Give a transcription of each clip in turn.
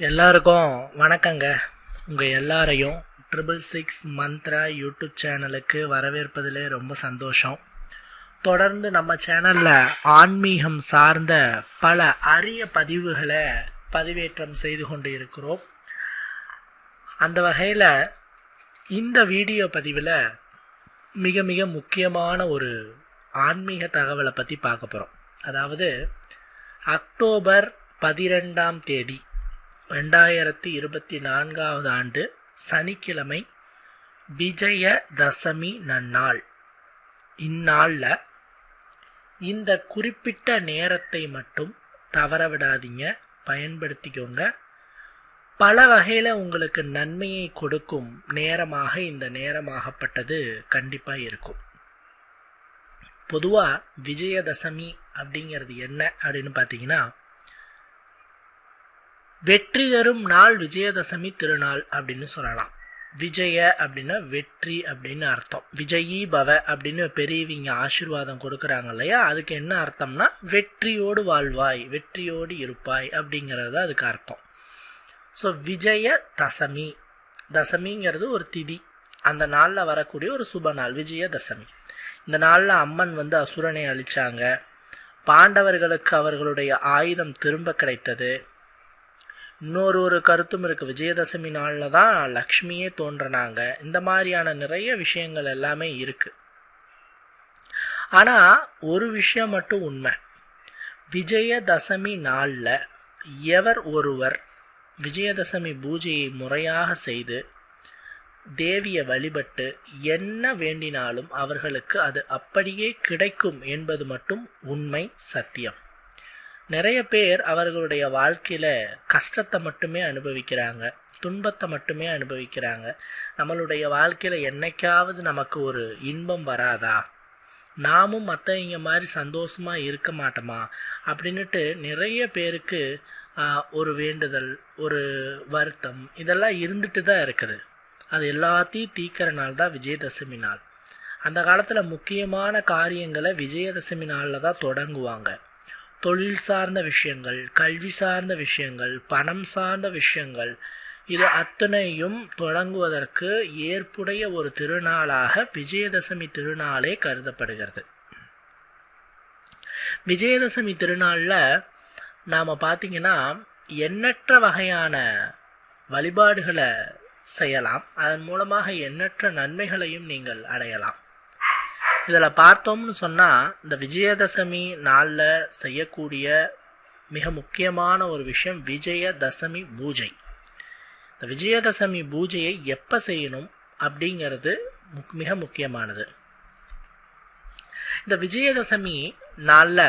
எல்லாருக்கும் வணக்கங்க. உங்கள் எல்லாரையும் ட்ரிபிள் சிக்ஸ் மந்த்ரா யூடியூப் சேனலுக்கு வரவேற்பதிலே ரொம்ப சந்தோஷம். தொடர்ந்து நம்ம சேனலில் ஆன்மீகம் சார்ந்த பல அரிய பதிவுகளை பதிவேற்றம் செய்து கொண்டு இருக்கிறோம் அந்த வகையில் இந்த வீடியோ பதிவில் மிக மிக முக்கியமான ஒரு ஆன்மீக தகவலை பற்றி பார்க்க போகிறோம் அதாவது அக்டோபர் பதிரெண்டாம் தேதி ரெண்டாயிரத்தி இருபத்தி நான்காவது ஆண்டு சனிக்கிழமை விஜய தசமி நன்னாள். இந்நாளில் இந்த குறிப்பிட்ட நேரத்தை மட்டும் தவற விடாதீங்க பயன்படுத்திக்கோங்க. பல வகையில் உங்களுக்கு நன்மையை கொடுக்கும் நேரமாக இந்த நேரமாகப்பட்டது கண்டிப்பாக இருக்கும். பொதுவாக விஜயதசமி அப்படிங்கிறது என்ன அப்படின்னு பார்த்தீங்கன்னா வெற்றி தரும் நாள் விஜயதசமி திருநாள் அப்படின்னு சொல்லலாம். விஜய அப்படின்னா வெற்றி அப்படின்னு அர்த்தம். விஜயி பவ அப்படின்னு பெரியவங்க ஆசீர்வாதம் கொடுக்குறாங்க இல்லையா? அதுக்கு என்ன அர்த்தம்னா வெற்றியோடு வாழ்வாய் வெற்றியோடு இருப்பாய் அப்படிங்கிறது அதுக்கு அர்த்தம். ஸோ விஜய தசமி. தசமிங்கிறது ஒரு திதி. அந்த நாளில் வரக்கூடிய ஒரு சுப நாள் விஜய தசமி. இந்த நாளில் அம்மன் வந்து அசுரனை அழிச்சாங்க. பாண்டவர்களுக்கு அவர்களுடைய ஆயுதம் திரும்ப கிடைத்தது. இன்னொரு ஒரு கருத்தும் இருக்குது விஜயதசமி நாளில் தான் லக்ஷ்மியே தோன்றினாங்க. இந்த மாதிரியான நிறைய விஷயங்கள் எல்லாமே இருக்குது ஆனால் ஒரு விஷயம் மட்டும் உண்மை. விஜயதசமி நாளில் எவர் ஒருவர் விஜயதசமி பூஜையை முறையாக செய்து தேவியை வழிபட்டு என்ன வேண்டினாலும் அவர்களுக்கு அது அப்படியே கிடைக்கும் என்பது மட்டும் உண்மை சத்தியம். நிறைய பேர் அவர்களுடைய வாழ்க்கையில் கஷ்டத்தை மட்டுமே அனுபவிக்கிறாங்க துன்பத்தை மட்டுமே அனுபவிக்கிறாங்க. நம்மளுடைய வாழ்க்கையில் என்னைக்காவது நமக்கு ஒரு இன்பம் வராதா? நாமும் மற்றவங்க மாதிரி சந்தோஷமாக இருக்க மாட்டோமா? அப்படின்னுட்டு நிறைய பேருக்கு ஒரு வேண்டுதல் ஒரு வருத்தம் இதெல்லாம் இருந்துட்டு தான் இருக்குது. அது எல்லாத்தையும் தீக்கிற நாள் தான் விஜயதசமி நாள். அந்த காலத்தில் முக்கியமான காரியங்களை விஜயதசமி நாளில் தான் தொடங்குவாங்க. தொழில் சார்ந்த விஷயங்கள் கல்வி சார்ந்த விஷயங்கள் பணம் சார்ந்த விஷயங்கள் இது அத்தனையும் தொடங்குவதற்கு ஏற்புடைய ஒரு திருநாளாக விஜயதசமி திருநாளே கருதப்படுகிறது. விஜயதசமி திருநாளில் நாம் பார்த்திங்கன்னா எண்ணற்ற வகையான வழிபாடுகளை செய்யலாம். அதன் மூலமாக எண்ணற்ற நன்மைகளையும் நீங்கள் அடையலாம். இதில் பார்த்தோம்னு சொன்னால் இந்த விஜயதசமி நாளில் செய்யக்கூடிய மிக முக்கியமான ஒரு விஷயம் விஜயதசமி பூஜை. இந்த விஜயதசமி பூஜையை எப்போ செய்யணும் அப்படிங்கிறது முக் மிக முக்கியமானது. இந்த விஜயதசமி நாளில்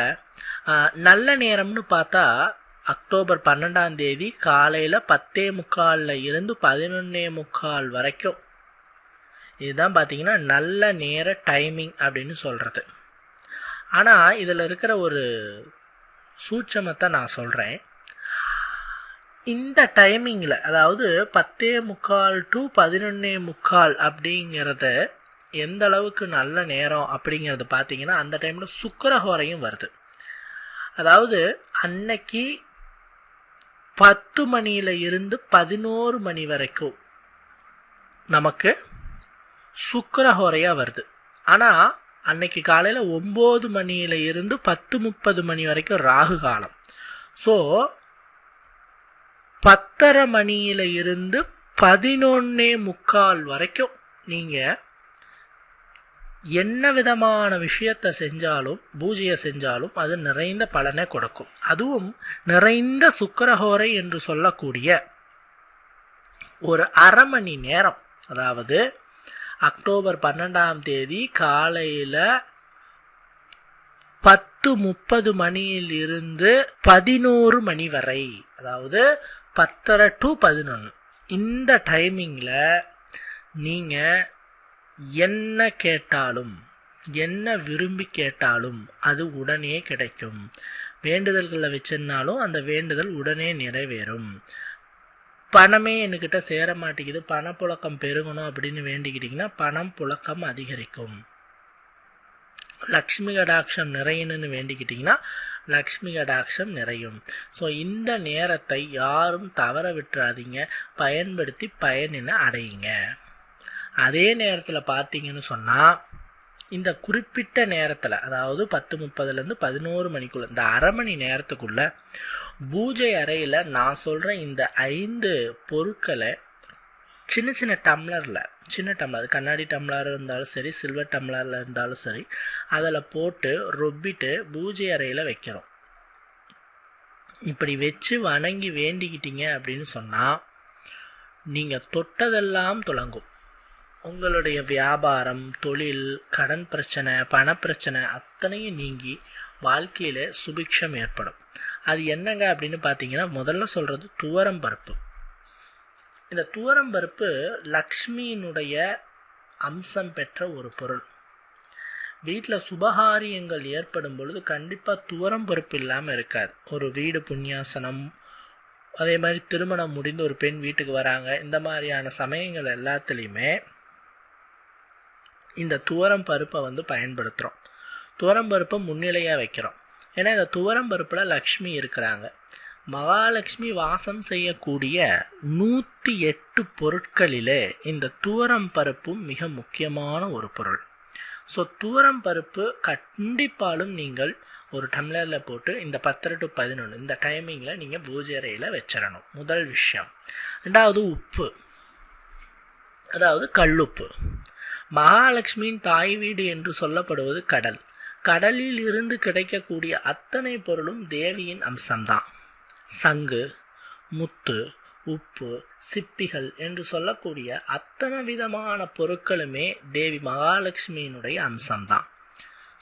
நல்ல நேரம்னு பார்த்தா அக்டோபர் பன்னெண்டாம் தேதி காலையில் பத்தே முக்காலில் இருந்து பதினொன்னே முக்கால் வரைக்கும் இதுதான் பார்த்தீங்கன்னா நல்ல நேர டைமிங் அப்படின்னு சொல்கிறது ஆனால் இதில் இருக்கிற ஒரு சூட்சமத்தை நான் சொல்கிறேன் இந்த டைமிங்கில் அதாவது பத்தே முக்கால் டு பதினொன்னே முக்கால் அப்படிங்கிறத எந்த அளவுக்கு நல்ல நேரம் அப்படிங்கிறது பார்த்தீங்கன்னா அந்த டைமில் சுக்கரஹோரையும் வருது. அதாவது அன்னைக்கு பத்து மணியில் இருந்து பதினோரு மணி வரைக்கும் நமக்கு சுக்கரஹோரையாக வருது. ஆனால் அன்னைக்கு காலையில் ஒம்பது மணியில் இருந்து பத்து முப்பது மணி வரைக்கும் ராகு காலம். ஸோ பத்தரை மணியில் இருந்து பதினொன்னே முக்கால் வரைக்கும் நீங்கள் என்ன விதமான விஷயத்தை செஞ்சாலும் பூஜையை செஞ்சாலும் அது நிறைந்த பலனை கொடுக்கும். அதுவும் நிறைந்த சுக்கரஹோரை என்று சொல்லக்கூடிய ஒரு அரை மணி நேரம். அதாவது அக்டோபர் பன்னெண்டாம் தேதி காலையில் பத்து முப்பது மணியில் இருந்து பதினோரு மணி வரை அதாவது பத்தரை டு பதினொன்று இந்த டைமிங்கில் நீங்கள் என்ன கேட்டாலும் என்ன விரும்பி கேட்டாலும் அது உடனே கிடைக்கும். வேண்டுதல்களை வச்சிருந்தாலும் அந்த வேண்டுதல் உடனே நிறைவேறும். பணமே என்கிட்ட சேர மாட்டேங்குது. பணப்புழக்கம் பெருகணும் அப்படின்னு வேண்டிக்கிட்டிங்கன்னா பணம் புழக்கம் அதிகரிக்கும். லக்ஷ்மி கடாட்சம் நிறையணும்னு வேண்டிக்கிட்டிங்கன்னா லக்ஷ்மி கடாட்சம் நிறையும். ஸோ இந்த நேரத்தை யாரும் தவற விட்டுறாதீங்க. பயன்படுத்தி பயனினை அடையுங்க. அதே நேரத்தில் பார்த்தீங்கன்னு சொன்னால் இந்த குறிப்பிட்ட நேரத்தில் அதாவது பத்து முப்பதுலேருந்து பதினோரு மணிக்குள்ள இந்த அரை மணி நேரத்துக்குள்ள பூஜை அறையில் நான் சொல்கிற இந்த ஐந்து பொருட்களை சின்ன சின்ன டம்ளரில் சின்ன டம்ளர் கண்ணாடி டம்ளர் இருந்தாலும் சரி சில்வர் டம்ளரில் இருந்தாலும் சரி அதில் போட்டு ரொப்பிட்டு பூஜை அறையில் வைக்கிறோம். இப்படி வச்சு வணங்கி வேண்டிக்கிட்டீங்க அப்படின்னு சொன்னால் நீங்கள் தொட்டதெல்லாம் துலங்கும். உங்களுடைய வியாபாரம் தொழில் கடன் பிரச்சனை பணப்பிரச்சனை அத்தனையும் நீங்கி வாழ்க்கையில் சுபிக்ஷம் ஏற்படும். அது என்னங்க அப்படின்னு பார்த்தீங்கன்னா முதல்ல சொல்கிறது துவரம் பருப்பு. இந்த துவரம் பருப்பு லக்ஷ்மியினுடைய அம்சம் பெற்ற ஒரு பொருள். வீட்டில் சுபகாரியங்கள் ஏற்படும் பொழுது கண்டிப்பாக துவரம் பருப்பு இல்லாமல் இருக்காது. ஒரு வீடு புண்ணியாசனம் அதே மாதிரி திருமணம் முடிந்து ஒரு பெண் வீட்டுக்கு வராங்க இந்த மாதிரியான சமயங்கள் எல்லாத்துலேயுமே இந்த துவரம் பருப்பை வந்து பயன்படுத்துகிறோம் துவரம் பருப்பை முன்னிலையாக வைக்கிறோம். ஏன்னா இந்த துவரம் பருப்பில் லக்ஷ்மி இருக்கிறாங்க. மகாலட்சுமி வாசம் செய்யக்கூடிய நூற்றி எட்டு பொருட்களிலே இந்த துவரம் பருப்பும் மிக முக்கியமான ஒரு பொருள். ஸோ துவரம் பருப்பு கண்டிப்பாலும் நீங்கள் ஒரு டம்ளரில் போட்டு இந்த பத்தரை டு பதினொன்று இந்த டைமிங்கில் நீங்கள் பூஜை அறையில் வச்சிடணும். முதல் விஷயம். ரெண்டாவது உப்பு. அதாவது கல்லுப்பு. மகாலட்சுமியின் தாய் வீடு என்று சொல்லப்படுவது கடல். கடலில் இருந்து கிடைக்கக்கூடிய அத்தனை பொருளும் தேவியின் அம்சம்தான். சங்கு முத்து உப்பு சிப்பிகள் என்று சொல்லக்கூடிய அத்தனை விதமான பொருட்களுமே தேவி மகாலட்சுமியினுடைய அம்சம்தான்.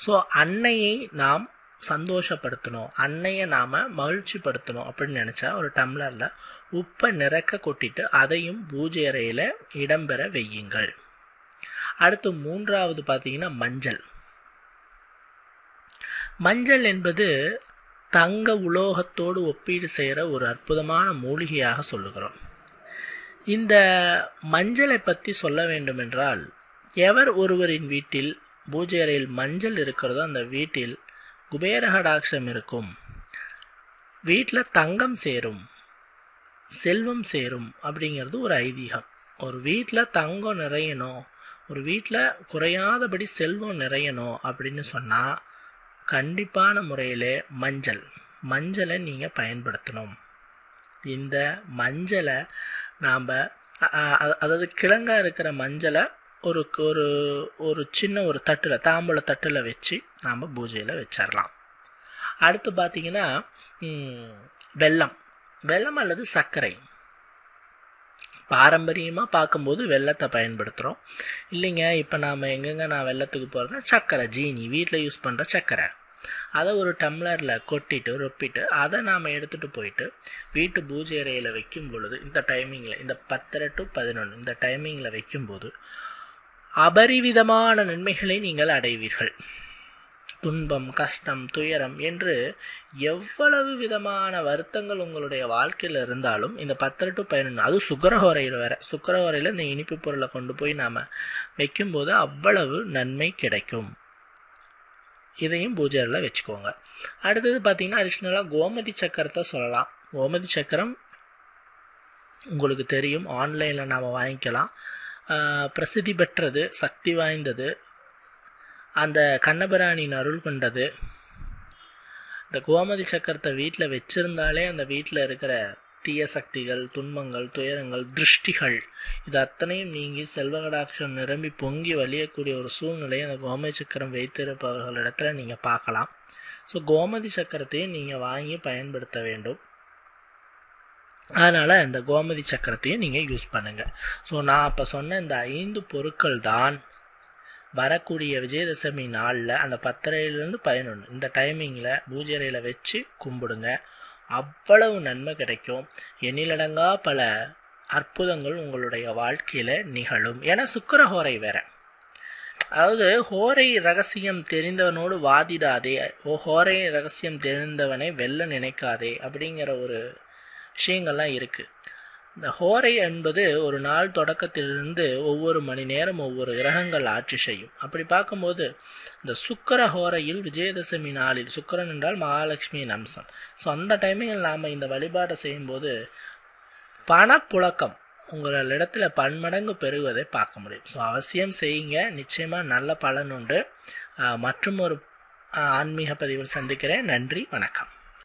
ஸோ அன்னையை நாம் சந்தோஷப்படுத்தணும். அன்னையை நாம் மகிழ்ச்சிப்படுத்தணும் அப்படின்னு நினச்சா ஒரு டம்ளரில் உப்பை நிறக்க கொட்டிட்டு அதையும் பூஜை அறையில் இடம்பெற வையுங்கள். அடுத்து மூன்றாவது பார்த்தீங்கன்னா மஞ்சள். மஞ்சள் என்பது தங்க உலோகத்தோடு ஒப்பீடு செய்கிற ஒரு அற்புதமான மூலிகையாக சொல்லுகிறோம். இந்த மஞ்சளை பற்றி சொல்ல வேண்டுமென்றால் எவர் ஒருவரின் வீட்டில் பூஜை அறையில் மஞ்சள் இருக்கிறதோ அந்த வீட்டில் குபேரகடாட்சம் இருக்கும். வீட்டில் தங்கம் சேரும் செல்வம் சேரும் அப்படிங்கிறது ஒரு ஐதீகம். ஒரு வீட்டில் தங்கம் நிறையணும் ஒரு வீட்டில் குறையாதபடி செல்வம் நிறையணும் அப்படின்னு சொன்னால் கண்டிப்பான முறையில் மஞ்சள் மஞ்சளை நீங்கள் பயன்படுத்தணும். இந்த மஞ்சளை நாம் அதாவது கிழங்காக இருக்கிற மஞ்சளை ஒரு ஒரு ஒரு சின்ன ஒரு தட்டில் தாம்பூல தட்டில் வச்சு நாம் பூஜையில் வச்சிடலாம் அடுத்து பார்த்திங்கன்னா வெல்லம். வெல்லம் அல்லது சர்க்கரை. பாரம்பரியமாக பார்க்கும்போது வெள்ளத்தை பயன்படுத்துகிறோம் இல்லைங்க இப்போ நாம் எங்கெங்க நான் வெள்ளத்துக்கு போகிறேன்னா சர்க்கரை ஜீனி வீட்டில் யூஸ் பண்ணுற சர்க்கரை அதை ஒரு டம்ளரில் கொட்டிட்டு ரொப்பிட்டு அதை நாம் எடுத்துகிட்டு போயிட்டு வீட்டு பூஜை அறையில் வைக்கும் பொழுது இந்த டைமிங்கில் இந்த பத்தரை டு பதினொன்று இந்த டைமிங்கில் வைக்கும்போது அபரிவிதமான நன்மைகளை நீங்கள் அடைவீர்கள். துன்பம் கஷ்டம் துயரம் என்று எவ்வளவு விதமான வருத்தங்கள் உங்களுடைய வாழ்க்கையில் இருந்தாலும் இந்த பத்தரை டு பதினொன்று அது சுக்கரஹோரையில் வேற. சுக்கரஹோரையில் இந்த இனிப்பு பொருளை கொண்டு போய் நாம் வைக்கும்போது அவ்வளவு நன்மை கிடைக்கும். இதையும் பூஜையில் வச்சுக்கோங்க. அடுத்தது பார்த்தீங்கன்னா அடிஷ்னலாக கோமதி சக்கரத்தை சொல்லலாம். கோமதி சக்கரம் உங்களுக்கு தெரியும். ஆன்லைனில் நாம் வாங்கிக்கலாம். பிரசித்தி பெற்றது சக்தி வாய்ந்தது. அந்த கண்ணபிராணியின் அருள் கொண்டது. இந்த கோமதி சக்கரத்தை வீட்டில் வச்சிருந்தாலே அந்த வீட்டில் இருக்கிற தீய சக்திகள் துன்பங்கள் துயரங்கள் திருஷ்டிகள் இது அத்தனையும் நீங்கி செல்வகடாட்சம் நிரம்பி பொங்கி வழியக்கூடிய ஒரு சூழ்நிலையை அந்த கோமதி சக்கரம் வைத்திருப்பவர்களிடத்துல நீங்கள் பார்க்கலாம். ஸோ கோமதி சக்கரத்தையும் நீங்கள் வாங்கி பயன்படுத்த வேண்டும். அதனால் இந்த கோமதி சக்கரத்தையும் நீங்கள் யூஸ் பண்ணுங்கள் ஸோ நான் அப்போ சொன்ன இந்த ஐந்து பொருட்கள் தான் வரக்கூடிய விஜயதசமி நாளில் அந்த பத்தரையிலேருந்து பதினொன்று இந்த டைமிங்கில் பூஜை அறையில் வச்சு கும்பிடுங்க. அவ்வளவு நன்மை கிடைக்கும். எண்ணிலடங்கா பல அற்புதங்கள் உங்களுடைய வாழ்க்கையில் நிகழும். ஏன்னா சுக்கர ஹோரை வேற. அதாவது ஹோரை ரகசியம் தெரிந்தவனோடு வாதிடாதே. ஓ ஹோரை ரகசியம் தெரிந்தவனை வெல்ல நினைக்காதே அப்படிங்கிற ஒரு விஷயங்கள்லாம் இருக்குது இந்த ஹோரை என்பது ஒரு நாள் தொடக்கத்திலிருந்து ஒவ்வொரு மணி நேரம் ஒவ்வொரு கிரகங்கள் ஆட்சி செய்யும். அப்படி பார்க்கும்போது இந்த சுக்கர ஹோரையில் விஜயதசமி நாளில் சுக்கரன் என்றால் மகாலட்சுமியின் அம்சம். ஸோ அந்த டைமில் நாம் இந்த வழிபாட்டை செய்யும்போது பணப்புழக்கம் உங்களிடத்தில் பன்மடங்கு பெருகுவதை பார்க்க முடியும். ஸோ அவசியம் செய்யுங்க. நிச்சயமாக நல்ல பலன் உண்டு. மற்றும் ஒரு ஆன்மீக பதிவில் சந்திக்கிறேன். நன்றி. வணக்கம்.